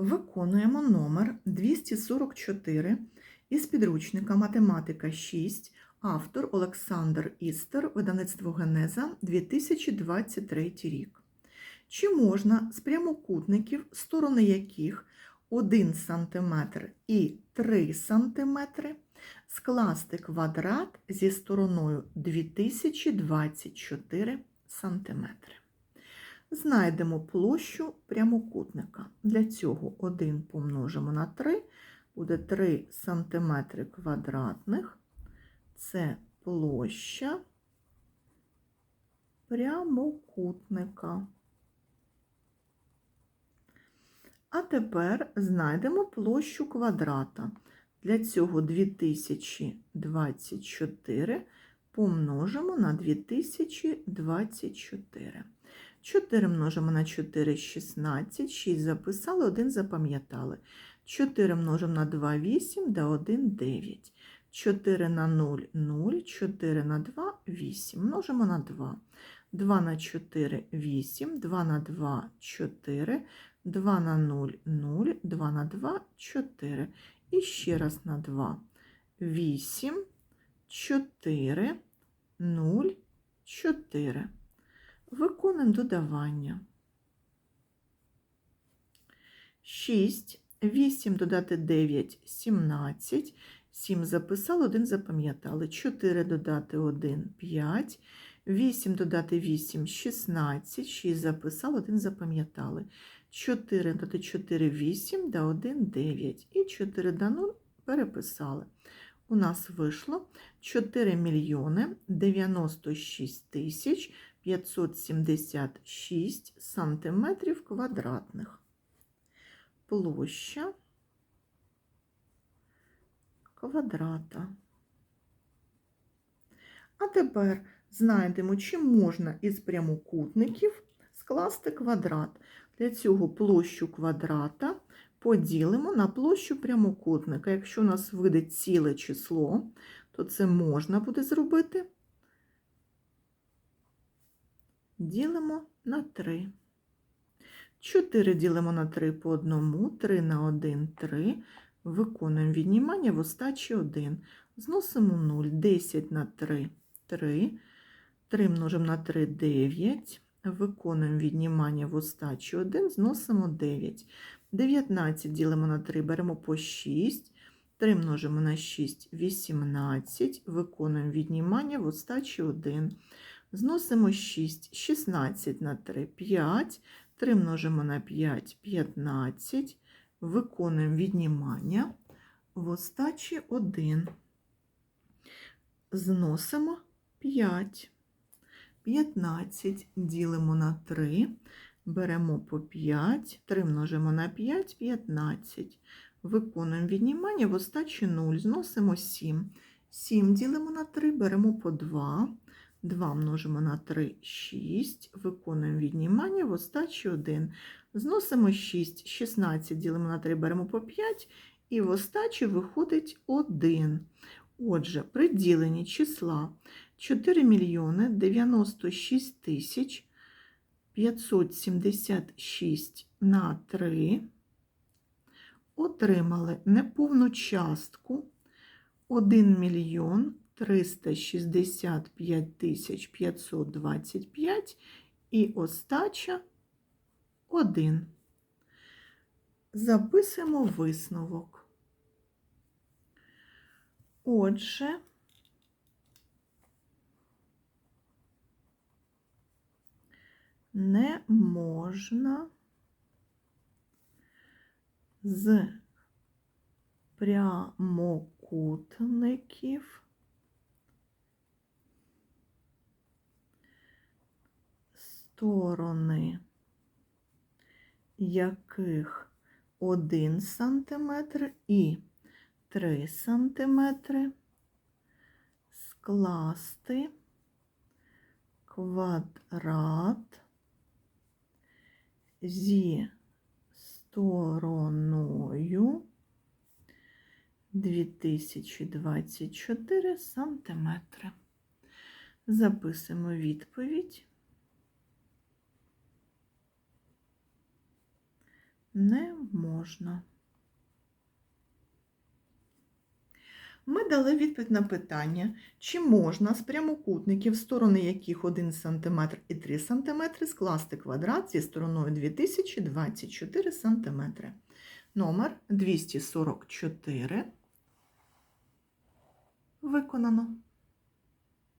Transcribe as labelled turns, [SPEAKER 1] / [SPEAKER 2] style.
[SPEAKER 1] Виконуємо номер 244 із підручника Математика 6, автор Олександр Істер, видавництво Генеза 2023 рік. Чи можна з прямокутників, сторони яких 1 см і 3 см, скласти квадрат зі стороною 2024 см? Знайдемо площу прямокутника. Для цього 1 помножимо на 3, буде 3 см квадратних. Це площа прямокутника. А тепер знайдемо площу квадрата. Для цього 2024 помножимо на 2024. 4 множимо на 4 16, 6 записали, 1 запам'ятали. 4 множимо на 2 8, да 1 9. 4 на 0 0, 4 на 2 8. Множимо на 2. 2 на 4 8, 2 на 2 4, 2 на 0 0, 2 на 2 4. І ще раз на 2. 8, 4, 0, 4. Виконуємо додавання. 6, 8 додати 9, 17, 7 записали, 1 запам'ятали, 4 додати 1, 5, 8 додати 8, 16, 6 записали, 1 запам'ятали, 4 додати 4, 8, да 1, 9 і 4 до 0 переписали. У нас вийшло 4 мільйони 96 тисяч 576 сантиметрів квадратних. Площа квадрата. А тепер знайдемо, чи можна із прямокутників скласти квадрат. Для цього площу квадрата поділимо на площу прямокутника. Якщо у нас вийде ціле число, то це можна буде зробити. Ділимо на 3. 4 ділимо на 3 по одному, 3 на 1 – 3. Виконуємо віднімання в остачі 1. Зносимо 0. 10 на 3 – 3. 3 множимо на 3 – 9. Виконуємо віднімання в остачі 1, зносимо 9. 19 ділимо на 3, беремо по 6. 3 множимо на 6 – 18. Виконуємо віднімання в остачі 1. Зносимо 6, 16 на 3, 5, 3 множимо на 5, 15, виконуємо віднімання. В остачі 1. Зносимо 5, 15, ділимо на 3, беремо по 5, 3 множимо на 5, 15. Виконуємо віднімання. В остачі 0, зносимо 7. 7 ділимо на 3, беремо по 2. 2 множимо на 3 6, виконуємо віднімання. В остачі 1. Зносимо 6, 16 ділимо на 3, беремо по 5, і в остачі виходить 1. Отже, при діленні числа 4 мільйони 96 тисяч 576 на 3 отримали неповну частку. 1 мільйон 365 тисяч 525 і остача 1. Записуємо висновок. Отже, не можна з прямокутників сторони яких 1 см і 3 см скласти квадрат зі стороною 2024 сантиметри. Записуємо відповідь не можна. Ми дали відповідь на питання, чи можна з прямокутників, сторони яких 1 см і 3 см, скласти квадрат зі стороною 2024 см. Номер 244 виконано.